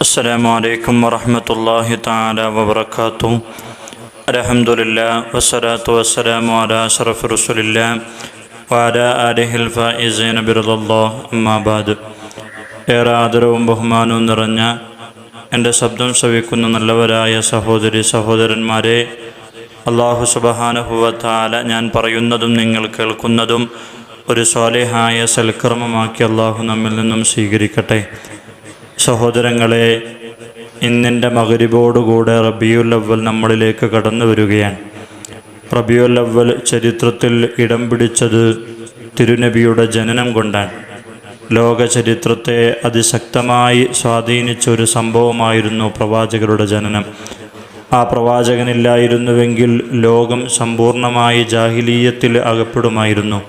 السلام عليكم ورحمة الله تعالى وبركاته الحمد لله والصلاة والسلام على أشرف رسول الله وعلى آله الفائزين برضا الله أما بعد ഏറെ ആദരവും ബഹുമാനവും നിറഞ്ഞ എൻ്റെ ശബ്ദം ശ്രവിക്കുന്ന നല്ലവരായ സഹോദരി സഹോദരന്മാരെ അള്ളാഹു സുബഹാനുഭവത്താല ഞാൻ പറയുന്നതും നിങ്ങൾ കേൾക്കുന്നതും ഒരു സ്വാലിഹായ സൽക്കർമ്മമാക്കി അള്ളാഹു നമ്മിൽ നിന്നും സ്വീകരിക്കട്ടെ സഹോദരങ്ങളെ ഇന്നിന്റെ മകരിബോടുകൂടെ റബിയുൽ അവൽ നമ്മളിലേക്ക് കടന്നു വരികയാണ്. റബിയുൽ അവൽ ചരിത്രത്തിൽ ഇടം പിടിച്ചത് തിരുനബിയുടെ ജനനം കൊണ്ടാണ്. ലോക ചരിത്രത്തെ അതിശക്തമായി സ്വാധീനിച്ച ഒരു സംഭവമായിരുന്നു പ്രവാചകരുടെ ജനനം. ആ പ്രവാചകനില്ലായിരുന്നുവെങ്കിൽ ലോകം സമ്പൂർണമായി ജാഹിലീയത്തിൽ അകപ്പെടുമായിരുന്നു.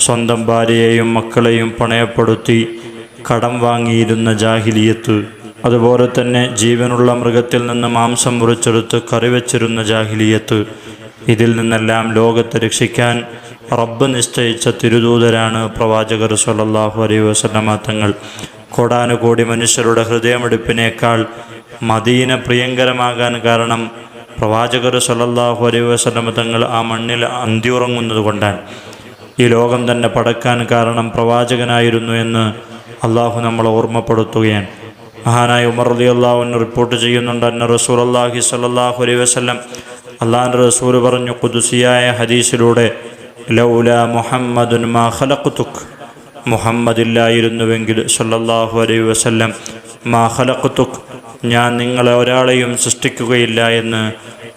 സ്വന്തം ഭാര്യയെയും മക്കളെയും പണയപ്പെടുത്തി കടം വാങ്ങിയിരുന്ന ജാഹിലിയത്ത് അതുപോലെ തന്നെ ജീവനുള്ള മൃഗത്തിൽ നിന്ന് മാംസം മുറിച്ചെടുത്ത് കറിവച്ചിരുന്ന ജാഹിലിയത്ത് ഇതിൽ നിന്നെല്ലാം ലോകത്തെ രക്ഷിക്കാൻ റബ്ബ് നിശ്ചയിച്ച തിരുദൂതരാണ് പ്രവാചകർ സല്ലല്ലാഹു അലൈഹി വസല്ലമ തങ്ങൾ. കോടാനുകോടി മനുഷ്യരുടെ ഹൃദയമെടുപ്പിനേക്കാൾ മദീന പ്രിയങ്കരമാകാൻ കാരണം പ്രവാചകർ സല്ലല്ലാഹു അലൈഹി വസല്ലമ തങ്ങൾ ആ മണ്ണിൽ അന്തിയുറങ്ങുന്നത് കൊണ്ടാണ്. ഈ ലോകം തന്നെ പടക്കാൻ കാരണം പ്രവാചകനായിരുന്നു എന്ന് അള്ളാഹു നമ്മളെ ഓർമ്മപ്പെടുത്തുകയാണ്. മഹാനായ ഉമർ അലി അള്ളാഹുവിന് റിപ്പോർട്ട് ചെയ്യുന്നുണ്ട് അന്ന റസൂൽ അള്ളാഹി സല്ലാഹു അലൈ വസ്ലം അള്ളാഹിന്റെ റസൂൽ പറഞ്ഞു കുതുസിയായ ഹദീസിലൂടെ ലൗല മുഹമ്മദുൻ മാ ഖലഖ്തുക് മുഹമ്മദില്ലായിരുന്നുവെങ്കിൽ സല്ലല്ലാഹു അലൈഹി വസല്ലം മാ ഖലഖ്തുക് ഞാൻ നിങ്ങളെ ഒരാളെയും സൃഷ്ടിക്കുകയില്ല എന്ന്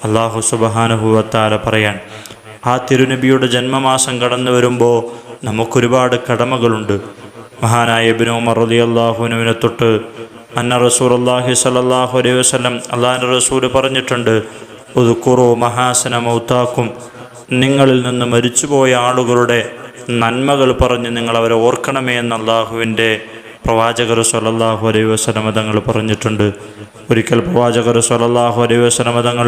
അള്ളാഹു സുബഹാനുഭൂവത്താല പറയാൻ. ആ തിരുനബിയുടെ ജന്മമാസം കടന്നു വരുമ്പോൾ നമുക്കൊരുപാട് കടമകളുണ്ട്. മഹാനായ ഇബ്നു ഉമർ അള്ളാഹുനുവിനെ തൊട്ട് അന്ന റസൂർ അള്ളാഹി സലാഹു അലൈഹി വസ്ലം അള്ളാഹിന്റെ റസൂൽ പറഞ്ഞിട്ടുണ്ട് ഉദുക്കുറു മഹാസന മൗത്താക്കും. നിങ്ങളിൽ നിന്ന് മരിച്ചുപോയ ആളുകളുടെ നന്മകൾ പറഞ്ഞ് നിങ്ങൾ അവരെ ഓർക്കണമേ എന്ന് അള്ളാഹുവിന്റെ പ്രവാചകർ സ്വലല്ലാഹു അലൈഹി വസല്ലമ തങ്ങൾ പറഞ്ഞിട്ടുണ്ട്. ഒരിക്കൽ പ്രവാചകർ സ്വലല്ലാഹു അലൈഹി വസല്ലമ തങ്ങൾ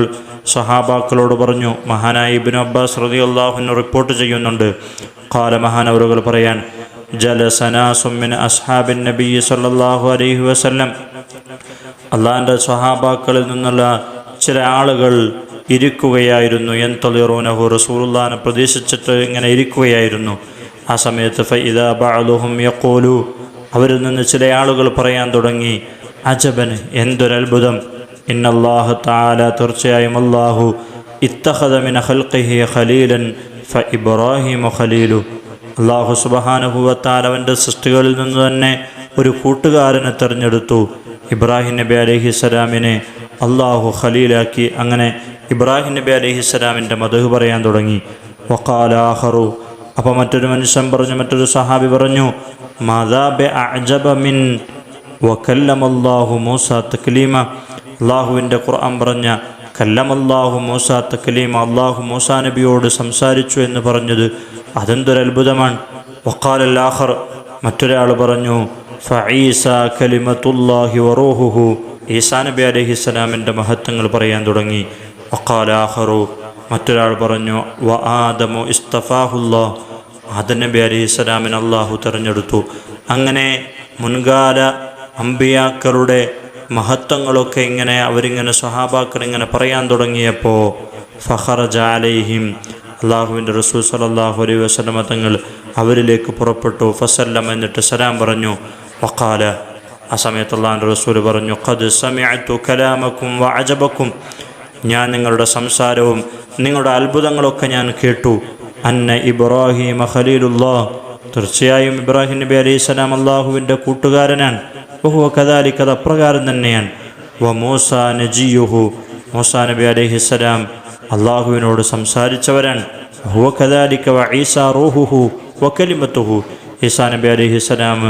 സഹാബാക്കളോട് പറഞ്ഞു മഹാനായി ഇബ്നു അബ്ബാസ് റതി അള്ളാഹുവിന് റിപ്പോർട്ട് ചെയ്യുന്നുണ്ട്. കാല മഹാനവറുകൾ ജലസനാസുമിൻ അസ്ഹാബിൻ നബി സല്ലല്ലാഹു അലൈഹി വസല്ലം. അള്ളാഹിന്റെ സ്വഹാബാക്കളിൽ നിന്നുള്ള ചില ആളുകൾ ഇരിക്കുകയായിരുന്നു. എൻ തൊളിറൂനഹു റസൂറുല്ലാനെ പ്രതീക്ഷിച്ചിട്ട് ഇങ്ങനെ ഇരിക്കുകയായിരുന്നു. ആ സമയത്ത് ഫൈദ ബാലുഹും യഖൂലു അവരിൽ നിന്ന് ചില ആളുകൾ പറയാൻ തുടങ്ങി അജബന് എന്തൊരത്ഭുതം. ഇന്നല്ലാഹു താല തീർച്ചയായും അള്ളാഹു ഇത്തഹദമിൻ ഖൽഖിഹി ഖലീലൻ ഫ ഇബ്രാഹിമു ഖലീലു. അള്ളാഹു സുബഹാനുഭവത്താലവന്റെ സൃഷ്ടികളിൽ നിന്ന് തന്നെ ഒരു കൂട്ടുകാരനെ തിരഞ്ഞെടുത്തു. ഇബ്രാഹിം നബി അലഹിസ്സലാമിനെ അള്ളാഹു ഖലീലാക്കി. അങ്ങനെ ഇബ്രാഹിം നബി അലഹിസ്സലാമിന്റെ മധു പറയാൻ തുടങ്ങി. വക്കാലാഹറു അപ്പോൾ മറ്റൊരു മനുഷ്യൻ പറഞ്ഞു മറ്റൊരു സഹാബി പറഞ്ഞു അള്ളാഹു മിൻ മൂസ തക്ലീമ. അള്ളാഹുവിന്റെ ഖുർആൻ പറഞ്ഞ കല്ലമല്ലാഹു മൂസ തക്ലീമ അള്ളാഹു മൂസ നബിയോട് സംസാരിച്ചു എന്ന് പറഞ്ഞത് അതെന്തൊരു അത്ഭുതമാണ്. വക്കാലല്ലാഹർ മറ്റൊരാൾ പറഞ്ഞു ഫഈസ കലിമത്തുല്ലാഹി ഈസാ അലഹിസ്സലാമിന്റെ മഹത്വങ്ങൾ പറയാൻ തുടങ്ങി. വക്കാലാഹറു മറ്റൊരാൾ പറഞ്ഞു വ ആദമു ഇസ്തഫാഹുല്ലാ. ആദം നബി അള്ളാഹു തിരഞ്ഞെടുത്തു. അങ്ങനെ മുൻകാല അമ്പിയാക്കളുടെ മഹത്വങ്ങളൊക്കെ ഇങ്ങനെ അവരിങ്ങനെ സ്വഹാബാക്കൾ ഇങ്ങനെ പറയാൻ തുടങ്ങിയപ്പോൾ ഫഹറജ അലൈഹിം അള്ളാഹുവിന്റെ റസൂൽ സലാഹു അലൈ വസ്ലമ തങ്ങൾ അവരിലേക്ക് പുറപ്പെട്ടു. ഫസല്ലം എന്നിട്ട് സലാം പറഞ്ഞു. വക്കാല ആ സമയത്ത് അള്ളാഹിന്റെ റസൂൽ പറഞ്ഞു ഖദ് സമയത്തു കലാമക്കും വ അജബക്കും. ഞാൻ നിങ്ങളുടെ സംസാരവും നിങ്ങളുടെ അത്ഭുതങ്ങളൊക്കെ ഞാൻ കേട്ടു. അന്ന ഇബ്രാഹിം ഖലീലുല്ലാ തീർച്ചയായും ഇബ്രാഹിം നബി അലൈഹി സ്വലാം അള്ളാഹുവിന്റെ കൂട്ടുകാരനാണ്. ബഹുവ കദാലിക്ക് അത് അപ്രകാരം തന്നെയാണ്. വ മൂസ നജിയുഹു മൂസ നബി അലൈഹി സ്വലാം അള്ളാഹുവിനോട് സംസാരിച്ചവരാണ്. ഹുവ കദാലിക്ക വ ഈസ റൂഹുഹു വ കലിമത്തുഹു. ഈസാ നബി അലൈഹി സ്വലാം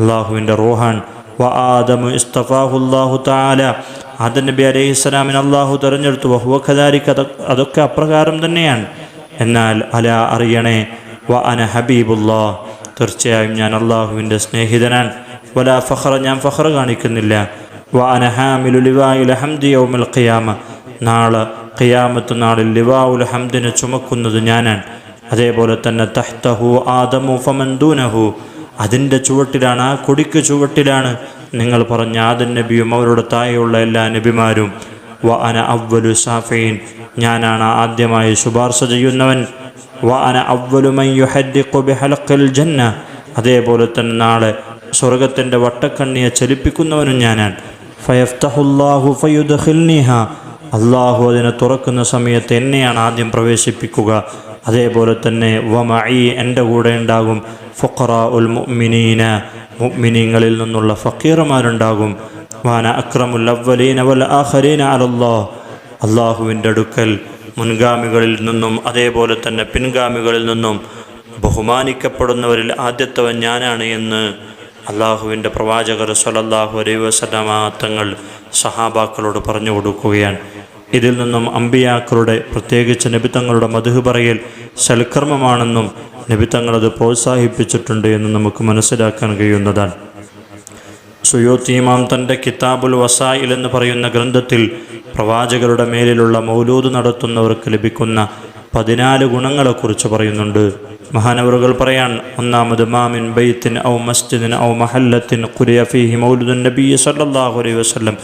അള്ളാഹുവിന്റെ റൂഹാൻ വ ആദമു ഇസ്തഫാഹുല്ലാഹു താല ആദം നബി അലൈഹി സ്വലാമിന് അള്ളാഹു തെരഞ്ഞെടുത്തു. വഹുവ ഖദാലിക്ക് അതൊക്കെ അപ്രകാരം തന്നെയാണ്. എന്നാൽ അല അറിയണേ വ അന ഹബീബുല്ലാ. തീർച്ചയായും ഞാൻ അള്ളാഹുവിന്റെ സ്നേഹിതനാണ്. വല ഫഖറ ഞാൻ ഫഖർ കാണിക്കുന്നില്ല. വ അന ഹാമിലു ലിവായിൽ ഹംദി ഖിയാമ. നാളെ ഖിയാമത്ത് നാളിൽ ലിവാഉൽ ഹംദിനെ ചുമക്കുന്നത് ഞാനാണ്. അതേപോലെ തന്നെ തഹ്തഹു ആദമു ഫമന്ദൂനഹു അതിന്റെ ചുവട്ടിലാണ് ആ കൊടിക്ക് ചുവട്ടിലാണ് നിങ്ങൾ പറഞ്ഞ ആദൻ നബിയും അവരുടെ താഴെയുള്ള എല്ലാ നബിമാരും. വ അന അവ്വലു സാഫീൻ. ഞാനാണ് ആദ്യമായി ശുപാർശ ചെയ്യുന്നവൻ. വ അന അവ്വലു മൻ യുഹദ്ദിഖു ബിഹലഖിൽ ജന്ന. അതേപോലെ തന്നെ നാളെ സ്വർഗത്തിന്റെ വട്ടക്കണ്ണിയെ ചലിപ്പിക്കുന്നവനും ഞാനാണ്. ഫയഫ്തഹുല്ലാഹു ഫയുദ്ഖിൽനിഹ. അള്ളാഹു അതിനെ തുറക്കുന്ന സമയത്ത് എന്നെയാണ് ആദ്യം പ്രവേശിപ്പിക്കുക. അതേപോലെ തന്നെ വമഈ എന്റെ കൂടെ ഉണ്ടാകും. ഫുഖറ ഉൽ മുഅ്മിനീന മുഅ്മിനീങ്ങളിൽ നിന്നുള്ള ഫക്കീറുമാരുണ്ടാകും വാന അക്രമുൽ അവലീന വൽ ആഖരീന അലല്ലാഹ്. അള്ളാഹുവിന്റെ അടുക്കൽ മുൻഗാമികളിൽ നിന്നും അതേപോലെ തന്നെ പിൻഗാമികളിൽ നിന്നും ബഹുമാനിക്കപ്പെടുന്നവരിൽ ആദ്യത്തവൻ ഞാനാണ് എന്ന് അള്ളാഹുവിന്റെ പ്രവാചകർ സലല്ലാഹു അലൈ വസലമാ തങ്ങൾ സഹാബാക്കളോട് പറഞ്ഞു കൊടുക്കുകയാണ്. ഇതിൽ നിന്നും അമ്പിയാക്കളുടെ പ്രത്യേകിച്ച് നബിത്തങ്ങളുടെ മധു പറയൽ സൽക്കർമ്മമാണെന്നും നബിത്തങ്ങളത് പ്രോത്സാഹിപ്പിച്ചിട്ടുണ്ട് എന്ന് നമുക്ക് മനസ്സിലാക്കാൻ കഴിയുന്നതാണ്. സുയോത്തീമാം തന്റെ കിതാബുൽ വസായിൽ എന്ന് പറയുന്ന ഗ്രന്ഥത്തിൽ പ്രവാചകരുടെ മേലിലുള്ള മൗലൂദ് നടത്തുന്നവർക്ക് ലഭിക്കുന്ന പതിനാല് ഗുണങ്ങളെക്കുറിച്ച് പറയുന്നുണ്ട്. മഹാനവറുകൾ പറയാൻ ഒന്നാമത് മാമിൻ ബൈത്തിൻ ഔ മസ്ജിദിൻ ഔ മഹല്ലത്തിൻ കുരിയഫിഹി മൗലുദുൻ നബി സല്ലല്ലാഹു അലൈഹി വസല്ലം.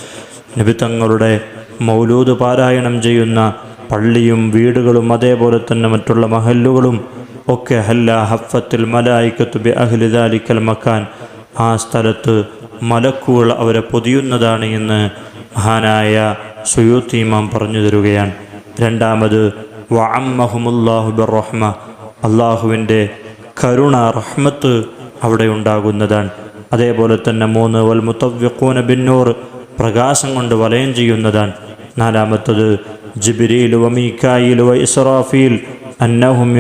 നബി തങ്ങളുടെ മൗലൂദ് പാരായണം ചെയ്യുന്ന പള്ളിയും വീടുകളും അതേപോലെ തന്നെ മറ്റുള്ള മഹല്ലുകളും ഒക്കെ ഹല്ല ഹഫത്തിൽ മലായിക്കത്തു ബി അഹ്ലി ദാലിക്കൽ മക്കാൻ ആ സ്ഥലത്ത് മലക്കുകൾ അവരെ പൊതിയുന്നതാണ് എന്ന് മഹാനായ സുയൂത്തീമാം പറഞ്ഞു തരുകയാണ്. രണ്ടാമത് വഅമ്മഹുമുല്ലാഹു ബിർറഹ്മ അള്ളാഹുവിന്റെ കരുണ റഹ്മത്ത് അവിടെ ഉണ്ടാകുന്നതാണ്. അതേപോലെ തന്നെ മൂന്ന് വൽ മുത്തവ്യക്കൂന ബിന്നൂർ പ്രകാശം കൊണ്ട് വലയം ചെയ്യുന്നതാണ്. നാലാമത്തത് ജിബിരിൽ വമീക്കായിൽ ഇസ്രാഫീൽ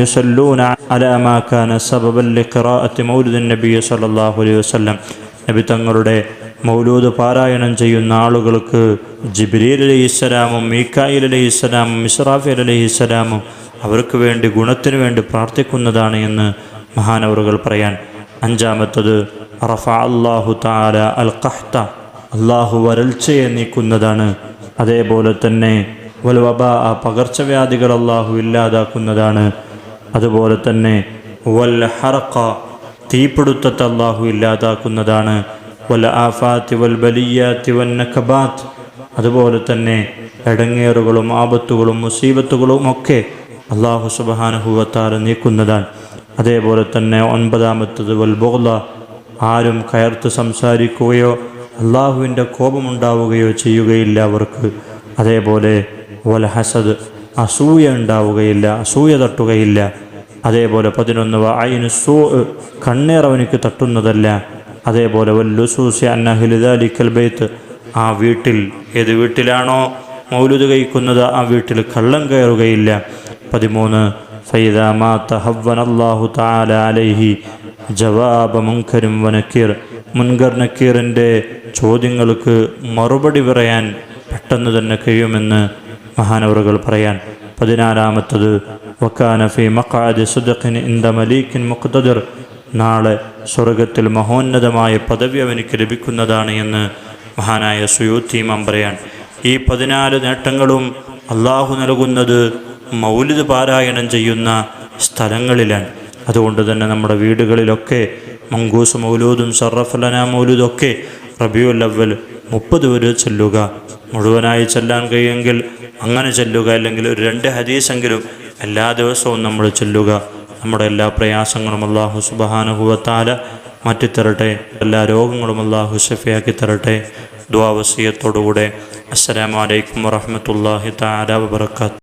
യുസല്ലൂന അലാമാക്കാന സബബല്ലി കാന സബബൻ ലിഖിറാഅത്തി മൗലിദിൻ നബി സല്ലല്ലാഹു അലൈഹി വസല്ലം. നബി തങ്ങളുടെ മൗലൂദ് പാരായണം ചെയ്യുന്ന ആളുകൾക്ക് ജിബ്രീൽ അലൈഹി ഇസ്ലാമും മീക്കായിൽ അലൈഹി ഇസ്ലാമും ഇസ്രാഫീൽ അലൈഹി അവർക്ക് വേണ്ടി ഗുണത്തിന് വേണ്ടി പ്രാർത്ഥിക്കുന്നതാണ് എന്ന് മഹാനവറുകൾ പറയാൻ. അഞ്ചാമത്തത് റഫ അള്ളാഹു താല അൽ ഖഹ്ത. അള്ളാഹു വരൾച്ചയെ നീക്കുന്നതാണ് അതേപോലെ തന്നെ വൽവബ ആ പകർച്ചവ്യാധികൾ അള്ളാഹു ഇല്ലാതാക്കുന്നതാണ്. അതുപോലെ തന്നെ വൽ ഹറക്ക തീപിടുത്തത്തെ അള്ളാഹു ഇല്ലാതാക്കുന്നതാണ്. വൽ ആഫാത്തി വൽ ബലിയാത്തി വൻ നഖബാത്ത് അതുപോലെ തന്നെ ഇടങ്ങേറുകളും ആപത്തുകളും മുസീബത്തുകളും ഒക്കെ അള്ളാഹു സുബാനുഭവത്താൽ നീക്കുന്നതാണ്. അതേപോലെ തന്നെ ഒൻപതാമത്തത് വൽ ബോല ആരും കയർത്ത് സംസാരിക്കുകയോ അള്ളാഹുവിന്റെ കോപമുണ്ടാവുകയോ ചെയ്യുകയില്ല അവർക്ക്. അതേപോലെ വൽ ഹസദ് അസൂയ ഉണ്ടാവുകയില്ല അസൂയ തട്ടുകയില്ല. അതേപോലെ പതിനൊന്ന് അയിന് സൂ കണ്ണേറവനിക്ക് തട്ടുന്നതല്ല. അതേപോലെ വല്ലുസൂസി അന്നഹിലിദാലിക്കൽ ബൈത്ത് ആ വീട്ടിൽ ഏത് വീട്ടിലാണോ മൗലുദ് കഴിക്കുന്നത് ആ വീട്ടിൽ കള്ളം കയറുകയില്ല. പതിമൂന്ന് ഫൈദ മാ തഹവൻ അള്ളാഹു താല അലൈഹി ജവാബ മുൻഖരും വനക്കീർ മുൻകർ നക്കീറിന്റെ ചോദ്യങ്ങൾക്ക് മറുപടി പറയാൻ പെട്ടെന്ന് തന്നെ കഴിയുമെന്ന് മഹാനവറുകൾ പറയാൻ. പതിനാലാമത്തത് വക്കാനഫി മക്കാദ് സുദഖിൻ ഇന്ദ മലീഖിൻ മുഖ്തദർ. നാളെ സ്വർഗത്തിൽ മഹോന്നതമായ പദവി അവനിക്ക് ലഭിക്കുന്നതാണ് എന്ന് മഹാനായ സുയൂത്തീമാം പറയാൻ. ഈ പതിനാല് നേട്ടങ്ങളും അള്ളാഹു നൽകുന്നത് മൗലിദ് പാരായണം ചെയ്യുന്ന സ്ഥലങ്ങളിലാണ്. അതുകൊണ്ട് തന്നെ നമ്മുടെ വീടുകളിലൊക്കെ മങ്കൂസ് മൗലൂദും സറഫലന മൗലൂദൊക്കെ റബിയുൽ അവൽ മുപ്പത് വരെ ചെല്ലുക. മുഴുവനായി ചെല്ലാൻ കഴിയുമെങ്കിൽ അങ്ങനെ ചെല്ലുക അല്ലെങ്കിൽ ഒരു രണ്ട് ഹദീസെങ്കിലും എല്ലാ ദിവസവും നമ്മൾ ചെല്ലുക. നമ്മുടെ എല്ലാ പ്രയാസങ്ങളും അള്ളാഹു സുബഹാനുഭവത്താല മാറ്റിത്തരട്ടെ. എല്ലാ രോഗങ്ങളും അള്ളാഹു ഷഫിയാക്കി തരട്ടെ. ദ്വാവസീയത്തോടുകൂടെ അസ്സലാമലൈക്കും വറഹമത്തല്ലാഹി താല വബർക്കാത്ത്